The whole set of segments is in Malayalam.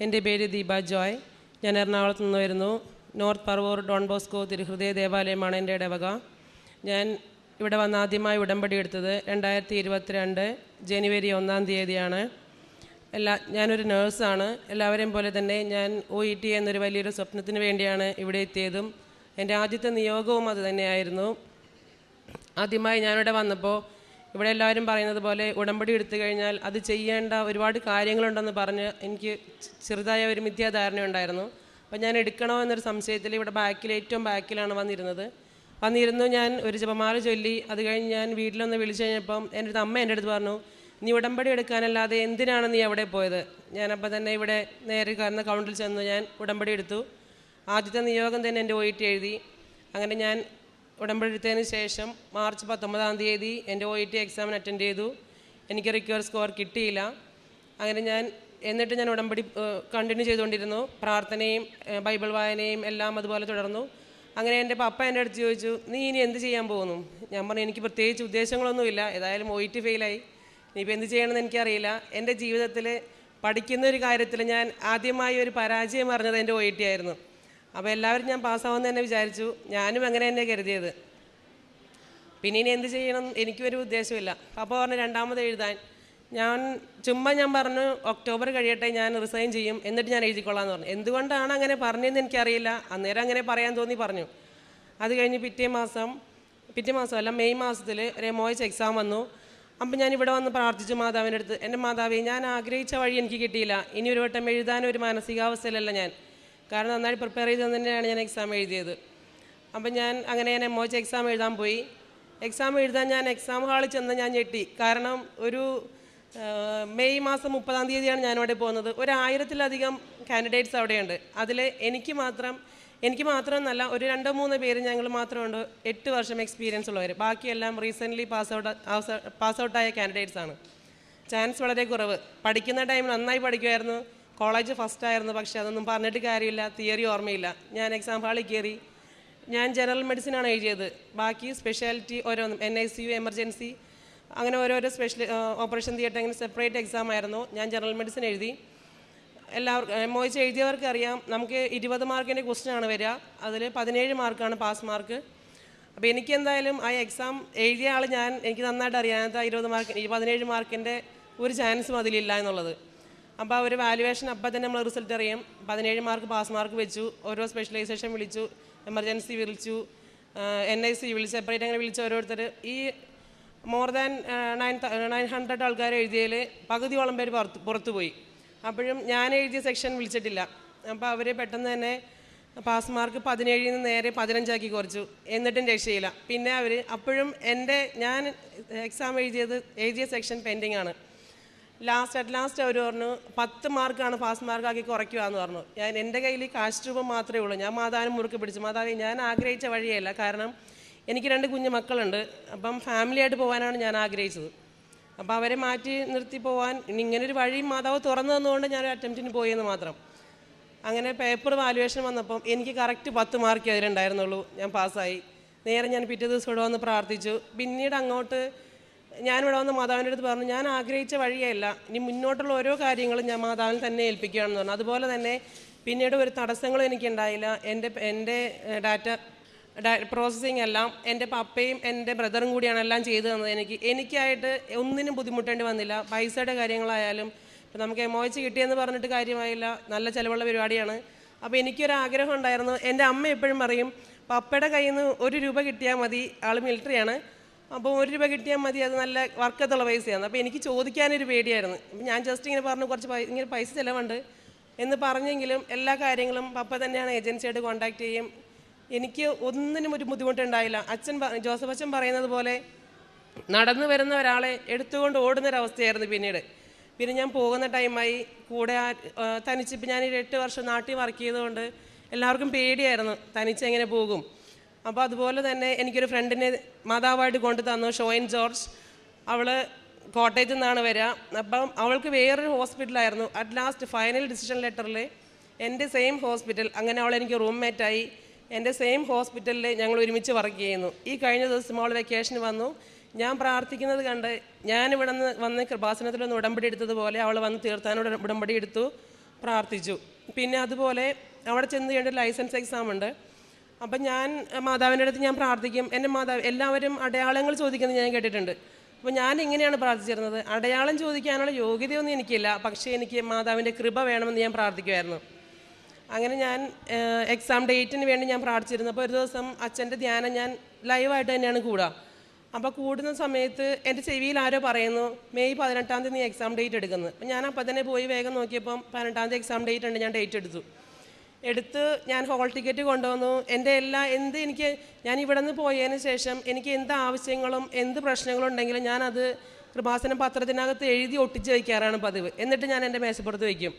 എന്റെ പേര് ദീപ ജോയ്. ഞാൻ എറണാകുളത്ത് നിന്ന് വരുന്നു. നോർത്ത് പറവൂർ ഡോൺ ബോസ്കോ തിരുഹൃദയ ദേവാലയമാണ് എന്റെ ഇടവക. ഞാൻ ഇവിടെ വന്ന് ആദ്യമായി ഉടമ്പടി എടുത്തത് രണ്ടായിരത്തി ഇരുപത്തിരണ്ട് ജനുവരി ഒന്നാം തീയതിയാണ്. എല്ലാ ഞാനൊരു നേഴ്സാണ്. എല്ലാവരെയും പോലെ തന്നെ ഞാൻ ഒ ഇ ടി എന്നൊരു വലിയൊരു സ്വപ്നത്തിന് വേണ്ടിയാണ് ഇവിടെ എത്തിയതും. എന്റെ ആദ്യത്തെ നിയോഗവും അത് തന്നെയായിരുന്നു. ആദ്യമായി ഞാനിവിടെ വന്നപ്പോൾ ഇവിടെ എല്ലാവരും പറയുന്നത് പോലെ ഉടമ്പടി എടുത്തു കഴിഞ്ഞാൽ അത് ചെയ്യേണ്ട ഒരുപാട് കാര്യങ്ങളുണ്ടെന്ന് പറഞ്ഞ് എനിക്ക് ചെറുതായ ഒരു മിഥ്യാധാരണ ഉണ്ടായിരുന്നു. അപ്പോൾ ഞാൻ എടുക്കണോ എന്നൊരു സംശയത്തിൽ ഇവിടെ ബാക്കിൽ ഏറ്റവും ബാക്കിലാണ് വന്നിരുന്നത്. വന്നിരുന്നു ഞാൻ ഒരു ജപമാല ചൊല്ലി അത് കഴിഞ്ഞ് ഞാൻ വീട്ടിലൊന്ന് വിളിച്ചു കഴിഞ്ഞപ്പം എന്റെ അടുത്ത് അമ്മ എന്റെ അടുത്ത് പറഞ്ഞു നീ ഉടമ്പടി എടുക്കാനല്ലാതെ എന്തിനാണ് നീ അവിടെ പോയത്? ഞാനപ്പോൾ തന്നെ ഇവിടെ നേരെ കയറുന്ന കൗണ്ടിൽ ചെന്ന് ഞാൻ ഉടമ്പടി എടുത്തു. ആദ്യത്തെ നിയോഗം തന്നെ എന്റെ ഒ എഴുതി. അങ്ങനെ ഞാൻ ഉടമ്പടി എടുത്തതിന് ശേഷം മാർച്ച് പത്തൊമ്പതാം തീയതി എന്റെ ഒ ഇ ടി എക്സാമിന് അറ്റൻഡ് ചെയ്തു. എനിക്ക് റിക്വയർ സ്കോർ കിട്ടിയില്ല. അങ്ങനെ ഞാൻ എന്നിട്ട് ഞാൻ ഉടമ്പടി കണ്ടിന്യൂ ചെയ്തുകൊണ്ടിരുന്നു. പ്രാർത്ഥനയും ബൈബിൾ വായനയും എല്ലാം അതുപോലെ തുടർന്നു. അങ്ങനെ എന്റെ പപ്പ എന്റെ അടുത്ത് ചോദിച്ചു നീ ഇനി എന്ത് ചെയ്യാൻ പോകുന്നു? ഞാൻ പറഞ്ഞു എനിക്ക് പ്രത്യേകിച്ച് ഉദ്ദേശങ്ങളൊന്നുമില്ല. ഏതായാലും ഒ ഇ ടി ഫെയിലായി ഇനിയിപ്പോൾ എന്ത് ചെയ്യണമെന്ന് എനിക്കറിയില്ല. എന്റെ ജീവിതത്തിൽ പഠിക്കുന്ന ഒരു കാര്യത്തിൽ ഞാൻ ആദ്യമായി ഒരു പരാജയം അറിഞ്ഞത് എന്റെ ഒ ഇ ടി ആയിരുന്നു. അപ്പോൾ എല്ലാവരും ഞാൻ പാസ്സാവുമെന്ന് തന്നെ വിചാരിച്ചു. ഞാനും അങ്ങനെ തന്നെ കരുതിയത്. പിന്നെ ഇനി എന്ത് ചെയ്യണം? എനിക്കൊരു ഉദ്ദേശമില്ല അപ്പോൾ പറഞ്ഞു രണ്ടാമത് എഴുതാൻ. ഞാൻ ചുമ്മാ ഞാൻ പറഞ്ഞു ഒക്ടോബർ കഴിയട്ടെ ഞാൻ റിസൈൻ ചെയ്യും എന്നിട്ട് ഞാൻ എഴുതിക്കൊള്ളാം എന്ന് പറഞ്ഞു. എന്തുകൊണ്ടാണ് അങ്ങനെ പറഞ്ഞതെന്ന് എനിക്കറിയില്ല. അന്നേരം അങ്ങനെ പറയാൻ തോന്നി പറഞ്ഞു. അത് കഴിഞ്ഞ് പിറ്റേ മാസം പിറ്റേ മാസമല്ല മെയ് മാസത്തിൽ ഒരു എമോയിച്ച് എക്സാം വന്നു. അപ്പം ഞാൻ ഇവിടെ വന്ന് പ്രാർത്ഥിച്ചു മാതാവിന്റെ അടുത്ത് എന്റെ മാതാവേ ഞാൻ ആഗ്രഹിച്ച വഴി എനിക്ക് കിട്ടിയില്ല. ഇനി ഒരു വട്ടം എഴുതാനൊരു മാനസികാവസ്ഥയിലല്ല ഞാൻ. കാരണം നന്നായി പ്രിപ്പയർ ചെയ്ത് തന്നെയാണ് ഞാൻ എക്സാം എഴുതിയത്. അപ്പം ഞാൻ അങ്ങനെ ഞാൻ എം എക്സാം എഴുതാൻ പോയി. എക്സാം എഴുതാൻ ഞാൻ എക്സാം ഹാളിൽ ചെന്ന് ഞാൻ ഞെട്ടി. കാരണം ഒരു മെയ് മാസം മുപ്പതാം തീയതിയാണ് ഞാൻ അവിടെ പോകുന്നത്. ഒരു ആയിരത്തിലധികം കാൻഡിഡേറ്റ്സ് അവിടെയുണ്ട്. അതിൽ എനിക്ക് മാത്രം എനിക്ക് മാത്രമെന്നല്ല ഒരു രണ്ടോ മൂന്നോ പേര് ഞങ്ങൾ മാത്രമുണ്ട്. എട്ട് വർഷം എക്സ്പീരിയൻസ് ഉള്ളവർ ബാക്കിയെല്ലാം റീസെന്റ്ലി പാസ് ഔട്ട് പാസ് ഔട്ടായ കാൻഡിഡേറ്റ്സ് ആണ്. ചാൻസ് വളരെ കുറവ്. പഠിക്കുന്ന ടൈമിൽ നന്നായി പഠിക്കുമായിരുന്നു കോളേജ് ഫസ്റ്റായിരുന്നു പക്ഷേ അതൊന്നും പറഞ്ഞിട്ട് കാര്യമില്ല തിയറി ഓർമ്മയില്ല. ഞാൻ എക്സാം ഹാളിൽ കയറി. ഞാൻ ജനറൽ മെഡിസിനാണ് എഴുതിയത്. ബാക്കി സ്പെഷ്യാലിറ്റി ഓരോന്നും N I C U emergency അങ്ങനെ ഓരോരോ സ്പെഷ്യൽ ഓപ്പറേഷൻ തിയേറ്റർ അങ്ങനെ സെപ്പറേറ്റ് എക്സാം ആയിരുന്നു. ഞാൻ ജനറൽ മെഡിസിൻ എഴുതി. എല്ലാവർക്കും എം ഒ എച്ച് എഴുതിയവർക്ക് അറിയാം. നമുക്ക് ഇരുപത് മാർക്കിന്റെ ആണ് വരിക. അതിൽ പതിനേഴ് മാർക്കാണ് പാസ് മാർക്ക് അപ്പോൾ എനിക്ക് എന്തായാലും ആ എക്സാം എഴുതിയ ആൾ ഞാൻ എനിക്ക് നന്നായിട്ട് അറിയാം. ആ ഇരുപത് മാർക്ക് പതിനേഴ് മാർക്കിന്റെ ഒരു ചാൻസും അതിലില്ല എന്നുള്ളത്. അപ്പോൾ ഒരു വാലുവേഷൻ അപ്പം തന്നെ നമ്മൾ റിസൾട്ട് അറിയാം. പതിനേഴ് മാർക്ക് പാസ് മാർക്ക് വെച്ചു. ഓരോ സ്പെഷ്യലൈസേഷൻ വിളിച്ചു. എമർജൻസി വിളിച്ചു. എൻ ഐ സി വിളിച്ചു. സെപ്പറേറ്റ് അങ്ങനെ വിളിച്ച ഓരോരുത്തർ ഈ more than nine nine hundred ആൾക്കാർ എഴുതിയതിൽ പകുതിയോളം പേര് പുറത്ത് പുറത്തു പോയി. അപ്പോഴും ഞാൻ എഴുതിയ സെക്ഷൻ വിളിച്ചിട്ടില്ല. അപ്പോൾ അവർ പെട്ടെന്ന് തന്നെ പാസ് മാർക്ക് പതിനേഴിൽ നിന്ന് നേരെ പതിനഞ്ചാക്കി കുറച്ചു. എന്നിട്ടും രക്ഷയില്ല. പിന്നെ അവർ അപ്പോഴും എന്റെ ഞാൻ എക്സാം എഴുതിയത് എഴുതിയ സെക്ഷൻ പെൻഡിങ് ആണ്. ലാസ്റ്റ് അറ്റ് ലാസ്റ്റ് അവർ പറഞ്ഞു പത്ത് മാർക്കാണ് പാസ് മാർക്കാക്കി കുറയ്ക്കുക എന്ന് പറഞ്ഞു. ഞാൻ എന്റെ കയ്യിൽ കാശ് രൂപം മാത്രമേ ഉള്ളൂ. ഞാൻ മാതാവിനെ മുറുക്കി പിടിച്ചു. മാതാവി ഞാൻ ആഗ്രഹിച്ച വഴിയല്ല. കാരണം എനിക്ക് രണ്ട് കുഞ്ഞു മക്കളുണ്ട്. അപ്പം ഫാമിലിയായിട്ട് പോകാനാണ് ഞാൻ ആഗ്രഹിച്ചത്. അപ്പോൾ അവരെ മാറ്റി നിർത്തി പോകാൻ ഇങ്ങനൊരു വഴി മാതാവ് തുറന്നു തന്നുകൊണ്ട് ഞാൻ അറ്റംപ്റ്റിന് പോയെന്ന് മാത്രം. അങ്ങനെ പേപ്പർ വാലുവേഷൻ വന്നപ്പം എനിക്ക് കറക്റ്റ് പത്ത് മാർക്ക് അതിലുണ്ടായിരുന്നുള്ളൂ. ഞാൻ പാസ്സായി നേരെ ഞാൻ പിറ്റേ ദിവസം ഇവിടെ വന്ന് പ്രാർത്ഥിച്ചു. പിന്നീട് അങ്ങോട്ട് ഞാനിവിടെ വന്ന് മാതാവിന്റെ അടുത്ത് പറഞ്ഞു ഞാൻ ആഗ്രഹിച്ച വഴിയല്ല. ഇനി മുന്നോട്ടുള്ള ഓരോ കാര്യങ്ങളും ഞാൻ മാതാവിൽ തന്നെ ഏൽപ്പിക്കുകയാണെന്ന് പറഞ്ഞു. അതുപോലെ തന്നെ പിന്നീട് ഒരു തടസ്സങ്ങളും എനിക്കുണ്ടായില്ല. എന്റെ എന്റെ ഡാറ്റ പ്രോസസ്സിങ് എല്ലാം എന്റെ പപ്പയും എന്റെ ബ്രദറും കൂടിയാണ് എല്ലാം ചെയ്തു തന്നത്. എനിക്ക് എനിക്കായിട്ട് ഒന്നിനും ബുദ്ധിമുട്ടേണ്ടി വന്നില്ല. പൈസയുടെ കാര്യങ്ങളായാലും ഇപ്പം നമുക്ക് എമോയിച്ച് കിട്ടിയെന്ന് പറഞ്ഞിട്ട് കാര്യമായില്ല. നല്ല ചിലവുള്ള പരിപാടിയാണ്. അപ്പോൾ എനിക്കൊരു ആഗ്രഹം ഉണ്ടായിരുന്നു. എന്റെ അമ്മ എപ്പോഴും പറയും പപ്പയുടെ കയ്യിൽ നിന്ന് ഒരു രൂപ കിട്ടിയാൽ മതി. ആൾ മിലിറ്ററിയാണ് അപ്പോൾ ഒരു രൂപ കിട്ടിയാൽ മതി അത് നല്ല വർക്കത്തുള്ള പൈസയാണ്. അപ്പോൾ എനിക്ക് ചോദിക്കാനൊരു പേടിയായിരുന്നു. അപ്പം ഞാൻ ജസ്റ്റ് ഇങ്ങനെ പറഞ്ഞു കുറച്ച് ഇങ്ങനെ പൈസ ചിലവുണ്ട് എന്ന് പറഞ്ഞെങ്കിലും എല്ലാ കാര്യങ്ങളും പപ്പ തന്നെയാണ് ഏജൻസിയായിട്ട് കോൺടാക്ട് ചെയ്യും. എനിക്ക് ഒന്നിനും ഒരു ബുദ്ധിമുട്ടുണ്ടായില്ല. അച്ഛൻ ജോസഫ് അച്ഛൻ പറയുന്നത് പോലെ നടന്നു വരുന്ന ഒരാളെ എടുത്തുകൊണ്ട് ഓടുന്നൊരവസ്ഥയായിരുന്നു പിന്നീട്. പിന്നെ ഞാൻ പോകുന്ന ടൈമായി കൂടെ തനിച്ച് ഞാൻ ഒരു എട്ട് വർഷം നാട്ടിൽ വർക്ക് ചെയ്തുകൊണ്ട് എല്ലാവർക്കും പേടിയായിരുന്നു തനിച്ച് എങ്ങനെ പോകും. അപ്പോൾ അതുപോലെ തന്നെ എനിക്കൊരു ഫ്രണ്ടിനെ മാതാവായിട്ട് കൊണ്ടു തന്നു ഷോയിൻ ജോർജ്. അവൾ കോട്ടയത്തു നിന്നാണ് വരിക. അപ്പം അവൾക്ക് വേറൊരു ഹോസ്പിറ്റലായിരുന്നു. അറ്റ് ലാസ്റ്റ് ഫൈനൽ ഡിസിഷൻ ലെറ്ററിൽ എന്റെ സെയിം ഹോസ്പിറ്റൽ അങ്ങനെ അവൾ എനിക്ക് റൂംമേറ്റായി എന്റെ സെയിം ഹോസ്പിറ്റലിൽ ഞങ്ങൾ ഒരുമിച്ച് വർക്ക് ചെയ്യുന്നു. ഈ കഴിഞ്ഞ ദിവസം അവൾ വെക്കേഷന് വന്നു. ഞാൻ പ്രാർത്ഥിക്കുന്നത് കണ്ട് ഞാൻ നിന്ന് വന്ന് കൃപാസനത്തിലൊന്ന് ഉടമ്പടി എടുത്തതുപോലെ അവൾ വന്ന് തീർത്ഥാനോട് ഉടമ്പടി എടുത്തു പ്രാർത്ഥിച്ചു. പിന്നെ അതുപോലെ അവിടെ ചെന്ന് കഴിഞ്ഞ ലൈസൻസ് എക്സാം ഉണ്ട്. അപ്പം ഞാൻ മാതാവിന്റെ അടുത്ത് ഞാൻ പ്രാർത്ഥിക്കും. എന്റെ മാതാവ് എല്ലാവരും അടയാളങ്ങൾ ചോദിക്കുന്നത് ഞാൻ കേട്ടിട്ടുണ്ട്. അപ്പോൾ ഞാൻ ഇങ്ങനെയാണ് പ്രാർത്ഥിച്ചിരുന്നത്. അടയാളം ചോദിക്കാനുള്ള യോഗ്യതയൊന്നും എനിക്കില്ല. പക്ഷേ എനിക്ക് മാതാവിന്റെ കൃപ വേണമെന്ന് ഞാൻ പ്രാർത്ഥിക്കുമായിരുന്നു അങ്ങനെ ഞാൻ എക്സാം ഡേറ്റിന് വേണ്ടി ഞാൻ പ്രാർത്ഥിച്ചിരുന്നു. അപ്പോൾ ഒരു ദിവസം അച്ഛന്റെ ധ്യാനം ഞാൻ ലൈവായിട്ട് തന്നെയാണ് കൂടുക അപ്പോൾ കൂടുന്ന സമയത്ത് എന്റെ ചെവിയിൽ ആരോ പറയുന്നു മെയ് പതിനെട്ടാം തീയതി നീ എക്സാം ഡേറ്റ് എടുക്കുന്നത് അപ്പം ഞാൻ അപ്പം തന്നെ പോയി വേഗം നോക്കിയപ്പം പതിനെട്ടാം തീയതി എക്സാം ഡേറ്റ് ഉണ്ട് ഞാൻ ഡേറ്റ് എടുത്തു. എടുത്ത് ഞാൻ ഹോൾ ടിക്കറ്റ് കൊണ്ടുവന്നു. എന്റെ എല്ലാ എന്ത് എനിക്ക് ഞാൻ ഇവിടെ നിന്ന് പോയതിന് ശേഷം എനിക്ക് എന്ത് ആവശ്യങ്ങളും എന്ത് പ്രശ്നങ്ങളും ഉണ്ടെങ്കിലും ഞാനത് കൃപാസനം പത്രത്തിനകത്ത് എഴുതി ഒട്ടിച്ച് വയ്ക്കാറാണ് പതിവ്. എന്നിട്ട് ഞാൻ എന്റെ മേശപ്പുറത്ത് വയ്ക്കും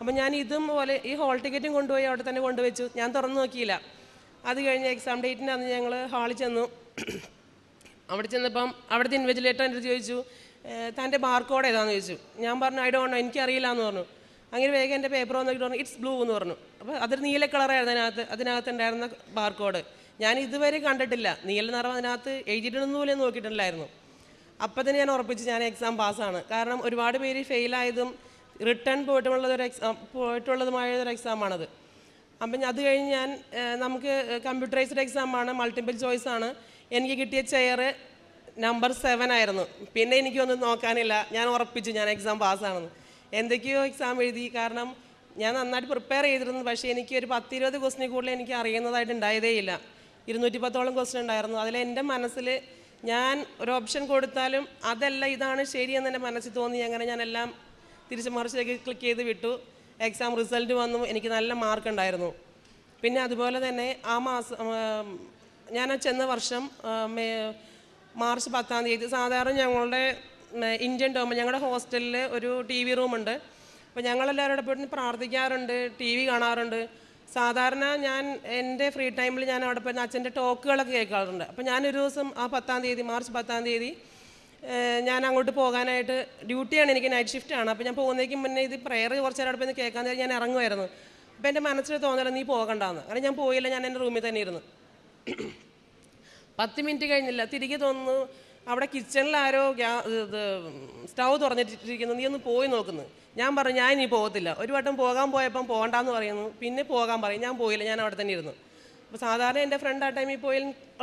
അപ്പം ഞാൻ ഇതും പോലെ ഈ ഹോൾ ടിക്കറ്റും കൊണ്ടുപോയി അവിടെ തന്നെ കൊണ്ടുവച്ചു. ഞാൻ തുറന്നു നോക്കിയില്ല. അത് കഴിഞ്ഞ് എക്സാം ഡേറ്റിന്റെ അന്ന് ഞങ്ങൾ ഹാളിൽ ചെന്നു. അവിടെ ചെന്നപ്പം അവിടുത്തെ ഇൻവെജിലേറ്റർ എന്റെ ചോദിച്ചു "ഏഹ്, തന്റെ ബാർക്കോഡ് ഏതാണെന്ന് ചോദിച്ചു? ഞാൻ പറഞ്ഞു ഐ ഡോണ്ട് നോ എനിക്കറിയില്ല എന്ന് പറഞ്ഞു. അങ്ങനെ വേഗം എന്റെ പേപ്പർ വന്നിട്ട് പറഞ്ഞു ഇറ്റ്സ് ബ്ലൂ എന്ന് പറഞ്ഞു. അപ്പോൾ അതൊരു നീല കളറായിരുന്നു അതിനകത്ത് അതിനകത്ത് ഉണ്ടായിരുന്ന ബാർകോഡ് ഞാൻ ഇതുവരെ കണ്ടിട്ടില്ല. നീല നിറം അതിനകത്ത് എഴുതിയിട്ടുണ്ടെന്ന് പോലും നോക്കിയിട്ടില്ലായിരുന്നു. അപ്പം തന്നെ ഞാൻ ഉറപ്പിച്ച് ഞാൻ എക്സാം പാസ്സാണ് കാരണം ഒരുപാട് പേര് ഫെയിലായതും റിട്ടേൺ പോയിട്ടുള്ളത് ഒരു എക്സാം പോയിട്ടുള്ളതുമായ ഒരു എക്സാമാണത് അപ്പം അത് കഴിഞ്ഞ് ഞാൻ നമുക്ക് കമ്പ്യൂട്ടറൈസ്ഡ് എക്സാമാണ് മൾട്ടിപ്പിൾ ചോയ്സ് ആണ്. എനിക്ക് കിട്ടിയ ചെയർ നമ്പർ സെവൻ ആയിരുന്നു. പിന്നെ എനിക്കൊന്നും നോക്കാനില്ല. ഞാൻ ഉറപ്പിച്ചു ഞാൻ എക്സാം പാസ്സാണെന്ന് എന്തൊക്കെയോ എക്സാം എഴുതി. കാരണം ഞാൻ നന്നായിട്ട് പ്രിപ്പയർ ചെയ്തിരുന്നു. പക്ഷേ എനിക്ക് ഒരു പത്തിരുപത് ക്വസ്റ്റിനെ കൂടുതൽ എനിക്ക് അറിയുന്നതായിട്ട് ഉണ്ടായതേ ഇല്ല. ഇരുന്നൂറ്റി പത്തോളം ക്വസ്റ്റൻ ഉണ്ടായിരുന്നു. അതിൽ എന്റെ മനസ്സിൽ ഞാൻ ഒരു ഓപ്ഷൻ കൊടുത്താലും അതല്ല ഇതാണ് ശരിയെന്ന് എന്റെ മനസ്സിൽ തോന്നി. അങ്ങനെ ഞാൻ എല്ലാം തിരിച്ച് മറിച്ചിലേക്ക് ക്ലിക്ക് ചെയ്ത് വിട്ടു. എക്സാം റിസൾട്ട് വന്നു. എനിക്ക് നല്ല മാർക്ക് ഉണ്ടായിരുന്നു. പിന്നെ അതുപോലെ തന്നെ ആ മാസം ഞാൻ ചെന്ന വർഷം മാർച്ച് പത്താം തീയതി സാധാരണ ഞങ്ങളുടെ ഇന്ത്യൻ ടോം ഞങ്ങളുടെ ഹോസ്റ്റലിൽ ഒരു ടി വി റൂമുണ്ട്. അപ്പോൾ ഞങ്ങളെല്ലാവരും പോയിട്ട് പ്രാർത്ഥിക്കാറുണ്ട് ടി വി കാണാറുണ്ട്. സാധാരണ ഞാൻ എന്റെ ഫ്രീ ടൈമിൽ ഞാൻ അവിടെ പോയി അച്ഛന്റെ ടോക്കുകളൊക്കെ കേൾക്കാറുണ്ട്. അപ്പോൾ ഞാനൊരു ദിവസം ആ പത്താം തീയതി മാർച്ച് പത്താം തീയതി ഞാൻ അങ്ങോട്ട് പോകാനായിട്ട് ഡ്യൂട്ടിയാണ് എനിക്ക് നൈറ്റ് ഷിഫ്റ്റാണ് അപ്പോൾ ഞാൻ പോകുന്നതിന് മുന്നേ ഇത് പ്രയർ കുറച്ച് നേരം അവിടെ പോയി കേൾക്കാൻ നേരം ഞാൻ ഇറങ്ങുമായിരുന്നു അപ്പോൾ എന്റെ മനസ്സിൽ തോന്നല നീ പോകണ്ടെന്ന്. അങ്ങനെ ഞാൻ പോയില്ല ഞാൻ എന്റെ റൂമിൽ തന്നെ ഇരുന്നു. പത്ത് മിനിറ്റ് കഴിഞ്ഞില്ല. തിരികെ തോന്നുന്നു അവിടെ കിച്ചണിൽ ആരോ ഇത് സ്റ്റൗ തുറന്നിട്ടിരിക്കുന്നു. നീ ഒന്ന് പോയി നോക്കുന്നു. ഞാൻ പറഞ്ഞു ഞാൻ ഇനി പോകത്തില്ല. ഒരു വട്ടം പോകാൻ പോയപ്പം പോകണ്ടെന്ന് പറയുന്നു. പിന്നെ പോകാൻ പറയും. ഞാൻ പോയില്ല. ഞാൻ അവിടെ തന്നെ ഇരുന്നു. അപ്പോൾ സാധാരണ എന്റെ ഫ്രണ്ട് ആ ടൈമിൽ പോയി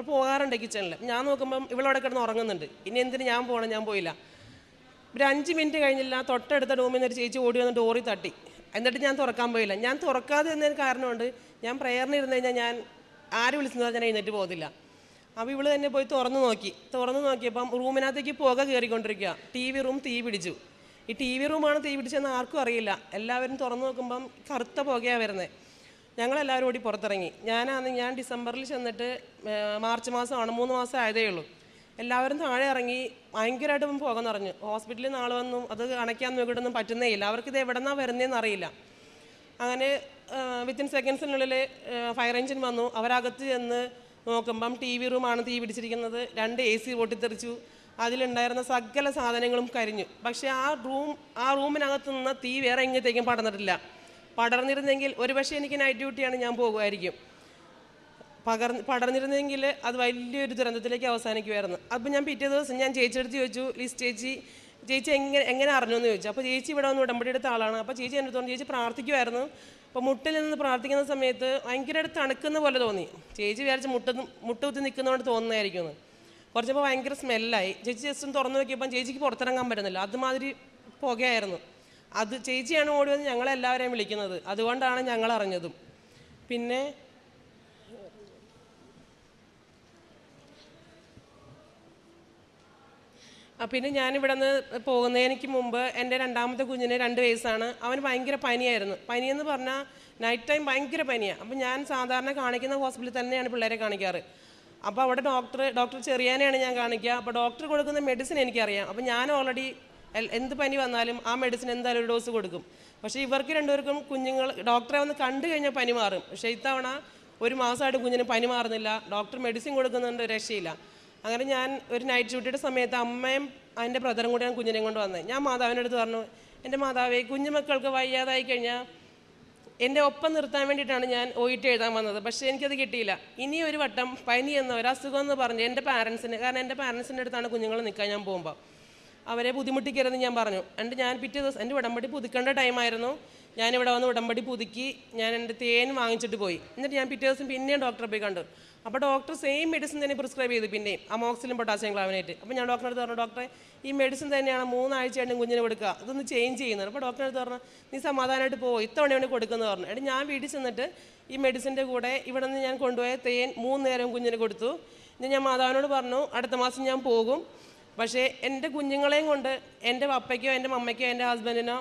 പോകാറുണ്ട് കിച്ചണിൽ ഞാൻ നോക്കുമ്പം ഇവളവിടെ കിടന്ന് ഉറങ്ങുന്നുണ്ട്. ഇനി എന്തിന് ഞാൻ പോകണം ഞാൻ പോയില്ല. ഒരു അഞ്ച് മിനിറ്റ് കഴിഞ്ഞില്ല. തൊട്ടടുത്ത റൂമിൽ നിന്ന് ഒരു ചേച്ചി ഓടി വന്ന് ഡോറി തട്ടി. എന്നിട്ട് ഞാൻ തുറക്കാൻ പോയില്ല. ഞാൻ തുറക്കാതെ എന്നതിന് കാരണമുണ്ട്. ഞാൻ പ്രേയറിന് ഇരുന്ന് കഴിഞ്ഞാൽ ഞാൻ ആര് വിളിച്ചെന്ന് ഞാൻ എഴുന്നേറ്റ് പോകത്തില്ല. അപ്പോൾ ഇവൾ തന്നെ പോയി തുറന്നു നോക്കി. തുറന്നു നോക്കിയപ്പം റൂമിനകത്തേക്ക് പുക കയറിക്കൊണ്ടിരിക്കുക ടി വി റൂം തീ പിടിച്ചു. ഈ ടി വി റൂമാണ് തീ പിടിച്ചതെന്ന് ആർക്കും അറിയില്ല. എല്ലാവരും തുറന്നു നോക്കുമ്പം കറുത്ത പുകയാണ് വരുന്നത് ഞങ്ങളെല്ലാവരും കൂടി പുറത്തിറങ്ങി. ഞാനാന്ന് ഞാൻ ഡിസംബറിൽ ചെന്നിട്ട് മാർച്ച് മാസമാണ് മൂന്ന് മാസം ആയതേ ഉള്ളൂ. എല്ലാവരും താഴെ ഇറങ്ങി ഭയങ്കരമായിട്ട് പുക നിറഞ്ഞു. ഹോസ്പിറ്റലിൽ നാളെ വന്നു അത് അണയ്ക്കാൻ നോക്കിയിട്ടൊന്നും പറ്റുന്നേ ഇല്ല അവർക്ക് ഇത് എവിടെ നിന്നാണ് വരുന്നതെന്ന് അറിയില്ല. അങ്ങനെ വിത്തിൻ സെക്കൻഡ്സിനുള്ളിൽ ഫയർ എഞ്ചിൻ വന്നു. അവരകത്ത് ചെന്ന് നോക്കുമ്പം ടി വി റൂമാണ് തീ പിടിച്ചിരിക്കുന്നത്. രണ്ട് എ സി പൊട്ടിത്തെറിച്ചു. അതിലുണ്ടായിരുന്ന സകല സാധനങ്ങളും കരിഞ്ഞു. പക്ഷേ ആ റൂം ആ റൂമിനകത്തു നിന്ന് തീ വേറെ എങ്ങത്തേക്കും പടർന്നിട്ടില്ല. പടർന്നിരുന്നെങ്കിൽ ഒരുപക്ഷെ എനിക്ക് നൈറ്റ് ഡ്യൂട്ടിയാണ് ഞാൻ പോകുമായിരിക്കും. പകർ പടർന്നിരുന്നെങ്കിൽ അത് വലിയൊരു ദുരന്തത്തിലേക്ക് അവസാനിക്കുമായിരുന്നു. അപ്പം ഞാൻ പിറ്റേ ദിവസം ഞാൻ ചേച്ചിയെടുത്ത് ചോദിച്ചു ലിസ്റ്റ് ചേച്ചി ചേച്ചി എങ്ങനെ എങ്ങനെ അറിഞ്ഞു എന്ന് ചോദിച്ചു. അപ്പോൾ ചേച്ചി ഇവിടെ വന്ന് ഉടമ്പടി എടുത്ത ആളാണ്. അപ്പോൾ ചേച്ചി എന്നെ തോന്നി ചേച്ചി പ്രാർത്ഥിക്കുമായിരുന്നു അപ്പോൾ മുട്ടിൽ നിന്ന് പ്രാർത്ഥിക്കുന്ന സമയത്ത് ഭയങ്കരമായിട്ട് തണുക്കുന്ന പോലെ തോന്നി. ചേച്ചി വിചാരിച്ച് മുട്ട മുട്ടുകുത്തി നിൽക്കുന്നതുകൊണ്ട് തോന്നുന്നതായിരിക്കും കുറച്ചപ്പോൾ ഭയങ്കര സ്മെല്ലായി. ചേച്ചി ജസ്റ്റ് ഒന്ന് തുറന്നു നോക്കിയപ്പോൾ ചേച്ചിക്ക് പുറത്തിറങ്ങാൻ പറ്റുന്നില്ല. അതുമാതിരി പുകയായിരുന്നു. അത് ചേച്ചിയാണ് ഓടി വന്ന് ഞങ്ങളെല്ലാവരെയും വിളിക്കുന്നത്. അതുകൊണ്ടാണ് ഞങ്ങൾ അറിഞ്ഞതും. പിന്നെ പിന്നെ ഞാനിവിടെ നിന്ന് പോകുന്നതിന് മുമ്പ് എന്റെ രണ്ടാമത്തെ കുഞ്ഞിന് രണ്ട് വയസ്സാണ്. അവൻ ഭയങ്കര പനിയായിരുന്നു. പനിയെന്ന് പറഞ്ഞാൽ നൈറ്റ് ടൈം ഭയങ്കര പനിയാണ് അപ്പം ഞാൻ സാധാരണ കാണിക്കുന്ന ഹോസ്പിറ്റലിൽ തന്നെയാണ് പിള്ളേരെ കാണിക്കാറ്. അപ്പോൾ അവിടെ ഡോക്ടർ ഡോക്ടർ ചെറിയാനെയാണ് ഞാൻ കാണിക്കുക. അപ്പോൾ ഡോക്ടർ കൊടുക്കുന്ന മെഡിസിൻ എനിക്കറിയാം. അപ്പോൾ ഞാൻ ഓൾറെഡി എന്ത് പനി വന്നാലും ആ മെഡിസിൻ എന്തായാലും ഒരു ഡോസ് കൊടുക്കും. പക്ഷേ ഇവർക്ക് രണ്ടുപേർക്കും കുഞ്ഞുങ്ങൾ ഡോക്ടറെ വന്ന് കണ്ടു കഴിഞ്ഞാൽ പനി മാറും. പക്ഷേ ഇത്തവണ ഒരു മാസമായിട്ട് കുഞ്ഞിന് പനി മാറുന്നില്ല. ഡോക്ടർ മെഡിസിൻ കൊടുക്കുന്നുണ്ട് രക്ഷയില്ല. അങ്ങനെ ഞാൻ ഒരു നൈറ്റ് ഡ്യൂട്ടിയുടെ സമയത്ത് അമ്മയും അതിന്റെ ബ്രദറും ഞാൻ കുഞ്ഞിനെ കൊണ്ട് വന്നത് ഞാൻ മാതാവിന്റെ അടുത്ത് പറഞ്ഞു എന്റെ മാതാവേ കുഞ്ഞുമക്കൾക്ക് വയ്യാതായി കഴിഞ്ഞാൽ എന്റെ ഒപ്പം നിർത്താൻ വേണ്ടിയിട്ടാണ് ഞാൻ ഒയിറ്റ് എഴുതാൻ വന്നത്. പക്ഷേ എനിക്കത് കിട്ടിയില്ല. ഇനി ഒരു വട്ടം പനി എന്ന ഒരു അസുഖം എന്ന് പറഞ്ഞ് എന്റെ പാരൻസിന് കാരണം എന്റെ പാരൻസിന്റെ അടുത്താണ് കുഞ്ഞുങ്ങൾ നിൽക്കാൻ ഞാൻ പോകുമ്പോൾ അവരെ ബുദ്ധിമുട്ടിക്കരുതെന്ന് ഞാൻ പറഞ്ഞു. എന്നിട്ട് ഞാൻ പിറ്റേ ദിവസം എന്റെ ഉടമ്പടി പുതുക്കേണ്ട ടൈമായിരുന്നു ഞാനിവിടെ വന്ന് ഉടമ്പടി പുതുക്കി ഞാൻ എന്റെ തേൻ വാങ്ങിച്ചിട്ട് പോയി. എന്നിട്ട് ഞാൻ പിറ്റേ ദിവസം പിന്നെയും ഡോക്ടറെ പോയി കണ്ടു. അപ്പോൾ ഡോക്ടർ സെയിം മെഡിസിൻ തന്നെ പ്രിസ്ക്രൈബ് ചെയ്തു പിന്നെയും അമോക്സിലും പൊട്ടാസ്യം ക്ലാവിനേറ്റ് അപ്പോൾ ഞാൻ ഡോക്ടറെ അടുത്ത് പറഞ്ഞു ഡോക്ടറെ ഈ മെഡിസിൻ തന്നെയാണ് മൂന്നാഴ്ചയായിട്ടും കുഞ്ഞിന് കൊടുക്കുക ഇതൊന്ന് ചേഞ്ച് ചെയ്യുന്നത്. അപ്പോൾ ഡോക്ടറെ അടുത്ത് പറഞ്ഞു നീ സമാധാനമായിട്ട് പോകും ഇത്തവണ വേണ്ടി കൊടുക്കുന്നത് പറഞ്ഞു. എന്നിട്ട് ഞാൻ വീട്ടിൽ ചെന്നിട്ട് ഈ മെഡിസിന്റെ കൂടെ ഇവിടെ നിന്ന് ഞാൻ കൊണ്ടുപോയ തേൻ മൂന്ന് നേരം കുഞ്ഞിന് കൊടുത്തു. ഇനി ഞാൻ മാതാവിനോട് പറഞ്ഞു അടുത്ത മാസം ഞാൻ പോകും. പക്ഷേ എന്റെ കുഞ്ഞുങ്ങളെയും കൊണ്ട് എന്റെ പപ്പയ്ക്കോ എന്റെ മമ്മയ്ക്കോ എന്റെ ഹസ്ബൻഡിനോ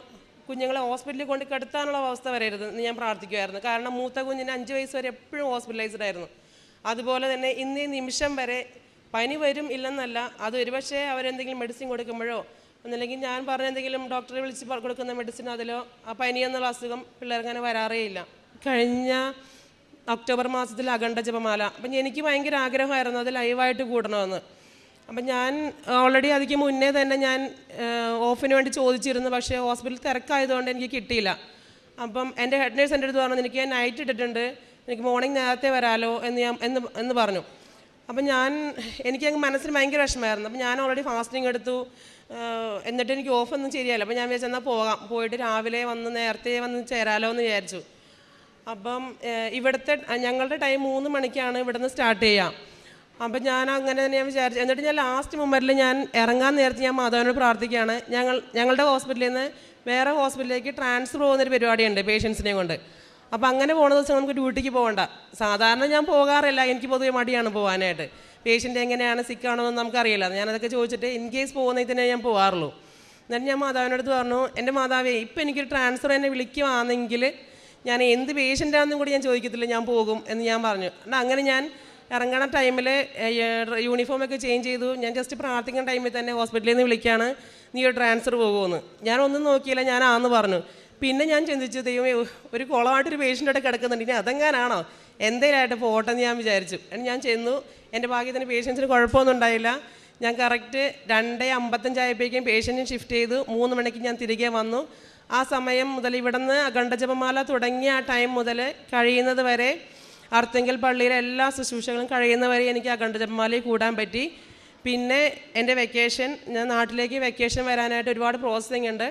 കുഞ്ഞുങ്ങളെ ഹോസ്പിറ്റലിൽ കൊണ്ട് കിടത്താനുള്ള അവസ്ഥ വരരുത് എന്ന് ഞാൻ പ്രാർത്ഥിക്കുമായിരുന്നു കാരണം മൂത്ത കുഞ്ഞിന് അഞ്ച് വയസ്സ് വരെ എപ്പോഴും ഹോസ്പിറ്റലൈസ്ഡ് ആയിരുന്നു. അതുപോലെ തന്നെ ഇന്നീ നിമിഷം വരെ പനി വരും ഇല്ലെന്നല്ല അത് ഒരുപക്ഷെ അവരെന്തെങ്കിലും മെഡിസിൻ കൊടുക്കുമ്പോഴോ ഒന്നല്ലെങ്കിൽ ഞാൻ പറഞ്ഞ എന്തെങ്കിലും ഡോക്ടറെ വിളിച്ച് കൊടുക്കുന്ന മെഡിസിൻ അതിലോ ആ പനി എന്നുള്ള അസുഖം പിള്ളേർക്ക് അങ്ങനെ വരാറേ ഇല്ല കഴിഞ്ഞ ഒക്ടോബർ മാസത്തിൽ അഖണ്ഡ ജപമാല. അപ്പം എനിക്ക് ഭയങ്കര ആഗ്രഹമായിരുന്നു അത് ലൈവായിട്ട് കൂടണമെന്ന് അപ്പം ഞാൻ ഓൾറെഡി അതിക്ക് മുന്നേ തന്നെ ഞാൻ ഓഫിന് വേണ്ടി ചോദിച്ചിരുന്നു. പക്ഷേ ഹോസ്പിറ്റൽ തിരക്കായതുകൊണ്ട് എനിക്ക് കിട്ടിയില്ല. അപ്പം എന്റെ ഹെഡ് നേഴ്സ് എന്റെ അടുത്ത് പറഞ്ഞു എനിക്ക് നൈറ്റ് ഇട്ടിട്ടുണ്ട്. എനിക്ക് മോർണിംഗ് നേരത്തെ വരാലോ എന്ന് ഞാൻ എന്ന് എന്ന് പറഞ്ഞു. അപ്പം ഞാൻ എനിക്ക് അങ്ങ് മനസ്സിന് ഭയങ്കര വിഷമമായിരുന്നു. അപ്പം ഞാൻ ഓൾറെഡി ഫാസ്റ്റിംഗ് എടുത്തു. എന്നിട്ട് എനിക്ക് ഓഫൊന്നും ശരിയല്ല അപ്പം ഞാൻ വിചാരിച്ചു എന്നാൽ പോകാം. പോയിട്ട് രാവിലെ വന്ന് നേരത്തെ വന്ന് ചേരാലോ എന്ന് വിചാരിച്ചു. അപ്പം ഇവിടുത്തെ ഞങ്ങളുടെ ടൈം മൂന്ന് മണിക്കാണ് ഇവിടുന്ന് സ്റ്റാർട്ട് ചെയ്യാം. അപ്പം ഞാൻ അങ്ങനെ തന്നെ ഞാൻ വിചാരിച്ചു. എന്നിട്ട് ഞാൻ ലാസ്റ്റ് മുമ്പറിൽ ഞാൻ ഇറങ്ങാൻ നേരത്തെ ഞാൻ മാധവനോട് പ്രാർത്ഥിക്കുകയാണ്. ഞങ്ങൾ ഞങ്ങളുടെ ഹോസ്പിറ്റലിൽ നിന്ന് വേറെ ഹോസ്പിറ്റലിലേക്ക് ട്രാൻസ്ഫർ പോകുന്നൊരു പരിപാടിയുണ്ട് പേഷ്യൻസിനെ കൊണ്ട്. അപ്പം അങ്ങനെ പോണ ദിവസം നമുക്ക് ഡ്യൂട്ടിക്ക് പോകണ്ട സാധാരണ ഞാൻ പോകാറില്ല. എനിക്ക് പൊതുവെ മടിയാണ് പോകാനായിട്ട് പേഷ്യന്റ് എങ്ങനെയാണ് സിക്കാണോ എന്ന് നമുക്കറിയില്ല. ഞാനതൊക്കെ ചോദിച്ചിട്ട് ഇൻ കേസ് പോകുന്നതിൽ തന്നെ ഞാൻ പോകാറുള്ളൂ എന്നിട്ട് ഞാൻ മാതാവിനടുത്ത് പറഞ്ഞു എന്റെ മാതാവേ ഇപ്പം എനിക്കൊരു ട്രാൻസ്ഫർ എന്നെ വിളിക്കുവാണെങ്കിൽ ഞാൻ എന്ത് പേഷ്യന്റാണെന്നും കൂടി ഞാൻ ചോദിക്കത്തില്ല. ഞാൻ പോകും എന്ന് ഞാൻ പറഞ്ഞു. എന്നാൽ അങ്ങനെ ഞാൻ ഇറങ്ങണ ടൈമിൽ യൂണിഫോമൊക്കെ ചേഞ്ച് ചെയ്തു. ഞാൻ ജസ്റ്റ് പ്രാർത്ഥിക്കുന്ന ടൈമിൽ തന്നെ ഹോസ്പിറ്റലിൽ നിന്ന് വിളിക്കുകയാണ് നീ ട്രാൻസ്ഫർ പോകുമെന്ന് ഞാനൊന്നും നോക്കിയില്ല. ഞാൻ ആന്ന് പറഞ്ഞു. പിന്നെ ഞാൻ ചിന്തിച്ചു ദൈവമേ ഒരു കുളമായിട്ടൊരു പേഷ്യന്റ് കിടക്കുന്നുണ്ട്. ഇനി അതെങ്ങാനാണോ? എന്തേലായിട്ട് പോട്ടെന്ന് ഞാൻ വിചാരിച്ചു. ഞാൻ ചെന്നു. എന്റെ ഭാഗ്യത്തിന് പേഷ്യൻസിന് കുഴപ്പമൊന്നും ഉണ്ടായില്ല. ഞാൻ കറക്റ്റ് രണ്ട് അമ്പത്തഞ്ചായപ്പോഴേക്കും പേഷ്യന്റിന് ഷിഫ്റ്റ് ചെയ്തു. മൂന്ന് മണിക്ക് ഞാൻ തിരികെ വന്നു. ആ സമയം മുതൽ ഇവിടുന്ന് അഖണ്ഡജപമാല തുടങ്ങിയ ആ ടൈം മുതൽ കഴിയുന്നത് വരെ അർത്തിങ്കൽ പള്ളിയിലെ എല്ലാ ശുശ്രൂഷകളും കഴിയുന്നവരെ എനിക്ക് അഖണ്ഡജപമാലയിൽ കൂടാൻ പറ്റി. പിന്നെ എന്റെ വെക്കേഷൻ ഞാൻ നാട്ടിലേക്ക് വെക്കേഷൻ വരാനായിട്ട് ഒരുപാട് പ്രോസസ്സിങ് ഉണ്ട്.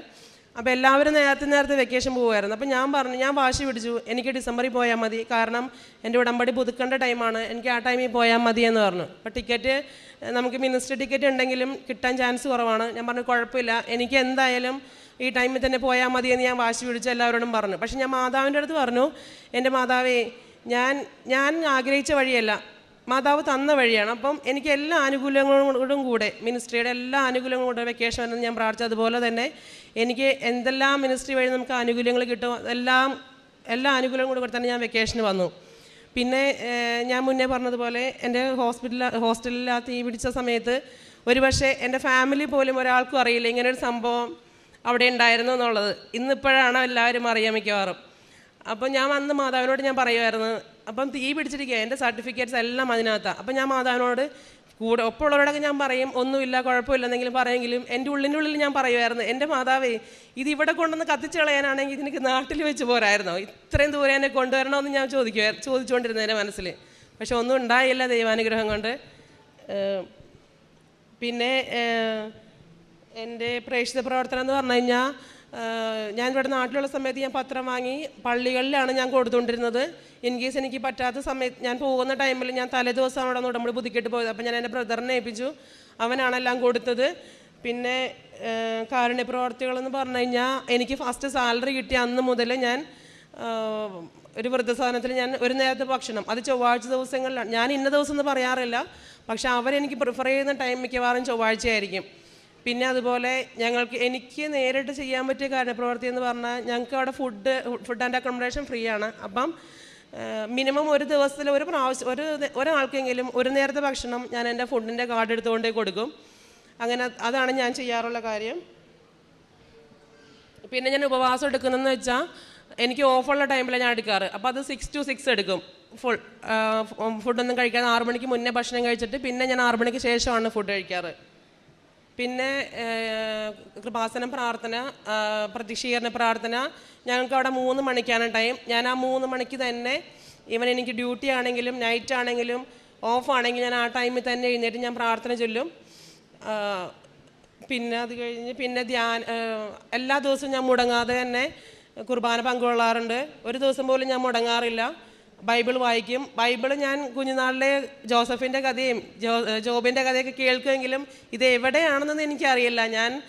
അപ്പോൾ എല്ലാവരും നേരത്തെ നേരത്തെ വെക്കേഷൻ പോകുമായിരുന്നു അപ്പോൾ ഞാൻ പറഞ്ഞു ഞാൻ വാശി പിടിച്ചു. എനിക്ക് ഡിസംബറിൽ പോയാൽ മതി. കാരണം എന്റെ ഉടമ്പടി പുതുക്കേണ്ട ടൈമാണ് എനിക്ക് ആ ടൈമിൽ പോയാൽ മതി എന്ന് പറഞ്ഞു. അപ്പോൾ ടിക്കറ്റ് നമുക്ക് മിനിസ്റ്റർ ടിക്കറ്റ് ഉണ്ടെങ്കിലും കിട്ടാൻ ചാൻസ് കുറവാണ്. ഞാൻ പറഞ്ഞു കുഴപ്പമില്ല. എനിക്ക് എന്തായാലും ഈ ടൈമിൽ തന്നെ പോയാൽ മതി എന്ന് ഞാൻ വാശി പിടിച്ച് എല്ലാവരോടും പറഞ്ഞു. പക്ഷേ ഞാൻ മാതാവിന്റെ അടുത്ത് പറഞ്ഞു എന്റെ മാതാവേ ഞാൻ ഞാൻ ആഗ്രഹിച്ച വഴിയല്ല. മാതാവ് തന്ന വഴിയാണ്. അപ്പം എനിക്ക് എല്ലാ ആനുകൂല്യങ്ങളോടും കൂടെ മിനിസ്ട്രിയുടെ എല്ലാ ആനുകൂല്യങ്ങളും കൂടെ വെക്കേഷൻ വരുന്നത് ഞാൻ പ്രാർത്ഥിച്ചു. അതുപോലെ തന്നെ എനിക്ക് എന്തെല്ലാം മിനിസ്ട്രി വഴി നമുക്ക് ആനുകൂല്യങ്ങൾ കിട്ടും എല്ലാം എല്ലാ ആനുകൂല്യങ്ങളും കൂടെ തന്നെ ഞാൻ വെക്കേഷന് വന്നു. പിന്നെ ഞാൻ മുന്നേ പറഞ്ഞതുപോലെ എന്റെ ഹോസ്പിറ്റലിൽ ഹോസ്റ്റലിൽ ആ തീ പിടിച്ച സമയത്ത് ഒരുപക്ഷെ എന്റെ ഫാമിലി പോലും ഒരാൾക്കും അറിയില്ല ഇങ്ങനൊരു സംഭവം അവിടെ ഉണ്ടായിരുന്നു എന്നുള്ളത്. ഇന്നിപ്പോഴാണ് എല്ലാവരും അറിയാൻ മിക്കവാറും. അപ്പം ഞാൻ വന്ന് മാതാവിനോട് ഞാൻ പറയുമായിരുന്നു അപ്പം തീ പിടിച്ചിരിക്കുക എന്റെ സർട്ടിഫിക്കറ്റ്സ് എല്ലാം അതിനകത്താണ് അപ്പം ഞാൻ മാതാവിനോട് കൂടെ ഒപ്പമുള്ളവരോടൊക്കെ ഞാൻ പറയും ഒന്നുമില്ല കുഴപ്പമില്ല എന്തെങ്കിലും പറയെങ്കിലും എന്റെ ഉള്ളിന്റെ ഉള്ളിൽ ഞാൻ പറയുമായിരുന്നു എന്റെ മാതാവേ ഇത് ഇവിടെ കൊണ്ടുവന്ന് കത്തിച്ച് കളയാനാണെങ്കിൽ ഇതിനക്ക് നാട്ടിൽ വെച്ച് പോരായിരുന്നോ? ഇത്രയും ദൂരെ എന്നെ കൊണ്ടുവരണമെന്ന് ഞാൻ ചോദിക്കുക ചോദിച്ചുകൊണ്ടിരുന്നു എന്റെ മനസ്സിൽ. പക്ഷെ ഒന്നും ഉണ്ടായില്ല ദൈവാനുഗ്രഹം കൊണ്ട്. പിന്നെ എന്റെ പ്രേക്ഷിത പ്രവർത്തനം എന്ന് പറഞ്ഞു കഴിഞ്ഞാൽ ഞാൻ ഇവിടെ നാട്ടിലുള്ള സമയത്ത് ഞാൻ പത്രം വാങ്ങി പള്ളികളിലാണ് ഞാൻ കൊടുത്തുകൊണ്ടിരുന്നത്. ഇൻ കേസ് എനിക്ക് പറ്റാത്ത സമയത്ത് ഞാൻ പോകുന്ന ടൈമിൽ ഞാൻ തലേ ദിവസം അവിടെ നമ്മൾ പുതുക്കിയിട്ട് പോയത്. അപ്പം ഞാൻ എന്റെ ബ്രദറിനെ ഏൽപ്പിച്ചു. അവനാണ് എല്ലാം കൊടുത്തത്. പിന്നെ കാരുണ്യപ്രവർത്തികളെന്ന് കാരുണ്യ പ്രവർത്തികളെന്ന് പറഞ്ഞു കഴിഞ്ഞാൽ എനിക്ക് ഫസ്റ്റ് സാലറി കിട്ടിയ അന്ന് മുതൽ ഞാൻ ഒരു വൃദ്ധസാധനത്തിൽ ഞാൻ ഒരു നേരത്തെ ഭക്ഷണം. അത് ചൊവ്വാഴ്ച ദിവസങ്ങളിലാണ്. ഞാൻ ഇന്ന ദിവസം എന്ന് പറയാറില്ല. പക്ഷെ അവരെനിക്ക് പ്രിഫർ ചെയ്യുന്ന ടൈം മിക്കവാറും ചൊവ്വാഴ്ചയായിരിക്കും. പിന്നെ അതുപോലെ ഞങ്ങൾക്ക് എനിക്ക് നേരിട്ട് ചെയ്യാൻ പറ്റിയ കാര്യപ്രവൃത്തി എന്ന് പറഞ്ഞാൽ ഞങ്ങൾക്ക് അവിടെ food food and accommodation free ആണ്. അപ്പം മിനിമം ഒരു ദിവസത്തിൽ ഒരു പ്രാവശ്യം ഒരു ഒരാൾക്കെങ്കിലും ഒരു നേരത്തെ ഭക്ഷണം ഞാൻ എന്റെ ഫുഡിന്റെ കാർഡ് എടുത്തുകൊണ്ടേ കൊടുക്കും. അങ്ങനെ അതാണ് ഞാൻ ചെയ്യാറുള്ള കാര്യം. പിന്നെ ഞാൻ ഉപവാസം എടുക്കുന്നതെന്ന് വെച്ചാൽ എനിക്ക് ഓഫുള്ള ടൈമിലാണ് ഞാൻ എടുക്കാറ്. അപ്പോൾ അത് സിക്സ് ടു സിക്സ് എടുക്കും. ഫുൾ ഫുഡൊന്നും കഴിക്കാതെ ആറു മണിക്ക് മുന്നേ ഭക്ഷണം കഴിച്ചിട്ട് പിന്നെ ഞാൻ ആറു മണിക്ക് ശേഷമാണ് ഫുഡ് കഴിക്കാറ്. പിന്നെ കൃപാസനം പ്രാർത്ഥന പ്രതിഷീകരണ പ്രാർത്ഥന. ഞങ്ങൾക്ക് അവിടെ മൂന്ന് മണിക്കാണ് ടൈം. ഞാൻ ആ മൂന്ന് മണിക്ക് തന്നെ ഇവൻ എനിക്ക് ഡ്യൂട്ടി ആണെങ്കിലും നൈറ്റ് ആണെങ്കിലും ഓഫ് ആണെങ്കിലും ഞാൻ ആ ടൈമിൽ തന്നെ എഴുന്നേറ്റ് ഞാൻ പ്രാർത്ഥന ചൊല്ലും. പിന്നെ അത് കഴിഞ്ഞ് പിന്നെ ധ്യാന എല്ലാ ദിവസവും ഞാൻ മുടങ്ങാതെ തന്നെ കുർബാന പങ്കുകൊള്ളാറുണ്ട്. ഒരു ദിവസം പോലും ഞാൻ മുടങ്ങാറില്ല. ബൈബിൾ വായിക്കും. ബൈബിൾ ഞാൻ കുഞ്ഞുനാളിലെ ജോസഫിന്റെ കഥയും ജോ ജോബിന്റെ കഥയൊക്കെ കേൾക്കുമെങ്കിലും ഇത് എവിടെയാണെന്നൊന്നും എനിക്കറിയില്ല. ഞാൻ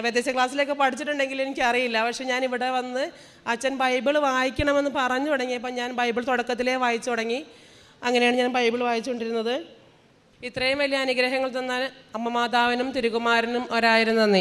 വ്യത്യസ്ത ക്ലാസ്സിലൊക്കെ പഠിച്ചിട്ടുണ്ടെങ്കിലും എനിക്കറിയില്ല. പക്ഷെ ഞാൻ ഇവിടെ വന്ന് അച്ഛൻ ബൈബിൾ വായിക്കണമെന്ന് പറഞ്ഞു തുടങ്ങിയപ്പോൾ ഞാൻ ബൈബിൾ തുടക്കത്തിലേ വായിച്ചു തുടങ്ങി. അങ്ങനെയാണ് ഞാൻ ബൈബിൾ വായിച്ചുകൊണ്ടിരുന്നത്. ഇത്രയും വലിയ അനുഗ്രഹങ്ങൾ തന്നാൽ അമ്മ മാതാവിനും തിരുകുമാരനും ഒരായിരം നന്ദി.